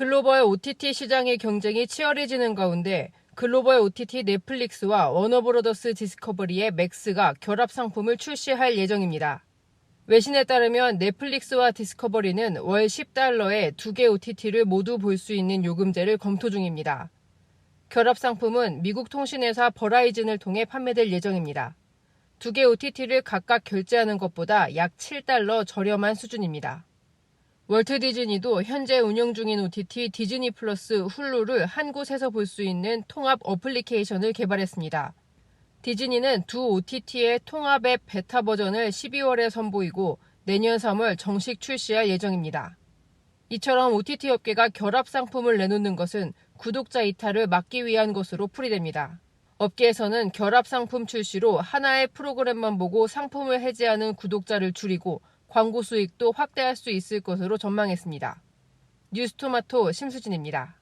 글로벌 OTT 시장의 경쟁이 치열해지는 가운데 글로벌 OTT 넷플릭스와 워너브로더스 디스커버리의 맥스가 결합 상품을 출시할 예정입니다. 외신에 따르면 넷플릭스와 디스커버리는 월 10달러에 두 개 OTT를 모두 볼 수 있는 요금제를 검토 중입니다. 결합 상품은 미국 통신회사 버라이즌을 통해 판매될 예정입니다. 두 개 OTT를 각각 결제하는 것보다 약 7달러 저렴한 수준입니다. 월트 디즈니도 현재 운영 중인 OTT 디즈니 플러스 훌루를 한 곳에서 볼 수 있는 통합 어플리케이션을 개발했습니다. 디즈니는 두 OTT의 통합 앱 베타 버전을 12월에 선보이고 내년 3월 정식 출시할 예정입니다. 이처럼 OTT 업계가 결합 상품을 내놓는 것은 구독자 이탈을 막기 위한 것으로 풀이됩니다. 업계에서는 결합 상품 출시로 하나의 프로그램만 보고 상품을 해지하는 구독자를 줄이고 광고 수익도 확대할 수 있을 것으로 전망했습니다. 뉴스토마토 심수진입니다.